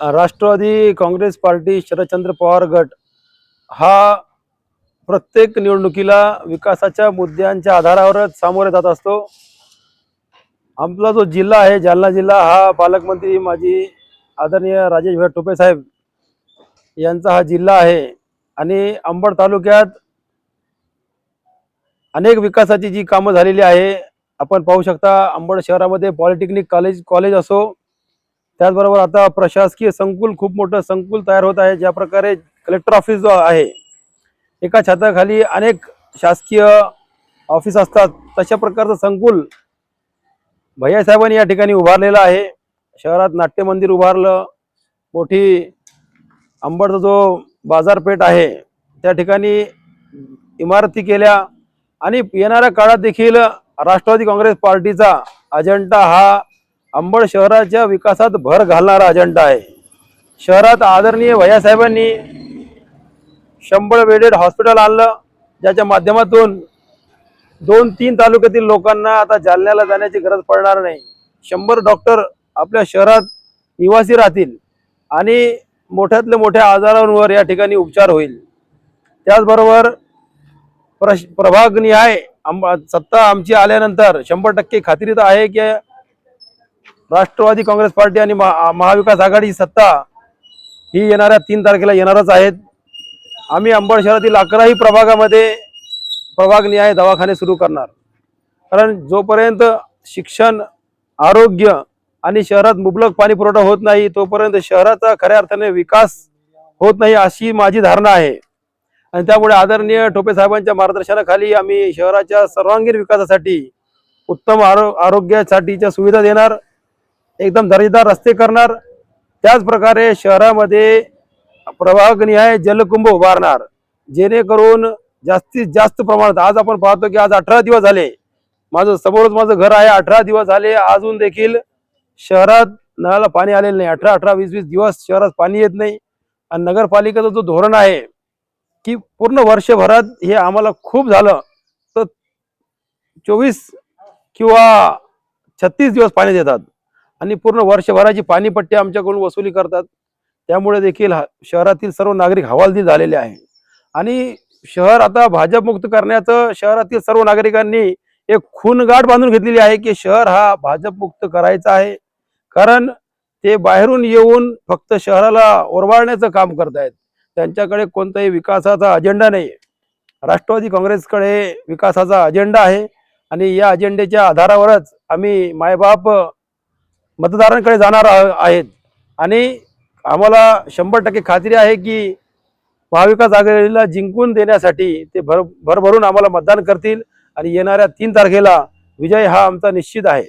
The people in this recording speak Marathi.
राष्ट्रवादी काँग्रेस पार्टी शरदचंद्र पवार गट हा प्रत्येक निवडणुकीला विकासाच्या मुद्द्यांच्या आधारावरच सामोरे जात असतो. आपला जो जिल्हा आहे जालना जिल्हा हा पालकमंत्री माजी आदरणीय राजेश भाई टोपे साहेब यांचा हा जिल्हा आहे आणि अंबड तालुक्यात अनेक विकासाची जी कामं झालेली आहे आपण पाहू शकता अंबड शहरामध्ये पॉलिटेक्निक कॉलेज कॉलेज असो त्याचबरोबर आता प्रशासकीय संकुल खूप मोठं संकुल तयार होत आहे ज्या प्रकारे कलेक्टर ऑफिस जो आहे एका छताखाली अनेक शासकीय ऑफिस असतात. तशा प्रकारचं संकुल भैयासाहेबांनी या ठिकाणी उभारलेलं आहे. शहरात नाट्य मंदिर उभारलं. मोठी अंबडचा जो बाजारपेठ आहे त्या ठिकाणी इमारती केल्या. आणि येणाऱ्या काळात देखील राष्ट्रवादी काँग्रेस पार्टीचा अजेंडा हा अंबड शहराच्या विकासात भर घालणारा अजेंडा आहे. शहरात आदरणीय भैयासाहेबांनी शंभर बेडेड हॉस्पिटल आणलं ज्याच्या माध्यमातून दोन तीन तालुक्यातील लोकांना आता जालन्याला जाण्याची गरज पडणार नाही. शंभर डॉक्टर आपल्या शहरात निवासी राहतील आणि मोठ्यातल्या मोठ्या आजारांवर या ठिकाणी उपचार होईल. त्याचबरोबर प्रश प्रभागनिहाय आम सत्ता आमची आल्यानंतर शंभर टक्के खात्रीत आहे की राष्ट्रवादी काँग्रेस पार्टी आणि महा महाविकास आघाडी सत्ता ही येणाऱ्या तीन तारखेला येणारच आहेत. आम्ही अंबड शहरातील अकराही प्रभागामध्ये प्रभागनिहाय दवाखाने सुरू करणार. कारण जोपर्यंत शिक्षण आरोग्य आणि शहरात मुबलक पाणी पुरवठा होत नाही तोपर्यंत शहराचा खऱ्या अर्थाने विकास होत नाही अशी माझी धारणा आहे. आणि त्यामुळे आदरणीय टोपे साहेबांच्या मार्गदर्शनाखाली आम्ही शहराच्या सर्वांगीण विकासासाठी उत्तम आरो आरोग्यासाठीच्या सुविधा देणार. एकदम दर्जेदार रस्ते करणार. त्याच प्रकारे शहरामध्ये प्रभागनिहाय जलकुंभ उभारणार. जेणेकरून जास्तीत जास्त प्रमाणात आज आपण पाहतो की आज अठरा दिवस झाले. माझं समोरच माझं घर आहे अठरा दिवस झाले. अजून देखील शहरात नळाला पाणी आलेलं नाही. अठरा अठरा वीस वीस दिवस शहरात पाणी येत नाही. आणि नगरपालिकेचं जो धोरण आहे की पूर्ण वर्षभरात हे आम्हाला खूप झालं. तर चोवीस किंवा छत्तीस दिवस पाणी देतात. आणि पूर्ण वर्षभराची पाणीपट्टी आमच्याकडून वसुली करतात. त्यामुळे देखील हा- शहरातील सर्व नागरिक हवालदिल झालेले आहे. आणि शहर आता भाजपमुक्त करण्याचं शहरातील सर्व नागरिकांनी एक खूनगाठ बांधून घेतलेली आहे की शहर हा भाजपमुक्त करायचा आहे. कारण ते बाहेरून येऊन फक्त शहराला ओरवाळण्याचं काम करतायत त्यांच्याकडे कोणताही विकासाचा अजेंडा नाही राष्ट्रवादी काँग्रेसकडे विकासाचा अजेंडा आहे. आणि या अजेंड्याच्या आधारावरच आम्ही मायबाप मतदारांकडे जाणार आहेत. आणि आम्हाला शंभर टक्के खात्री आहे की महाविकास आघाडीला जिंकून देण्यासाठी ते भर भरभरून आम्हाला मतदान करतील. आणि येणाऱ्या तीन तारखेला विजय हा आमचा निश्चित आहे.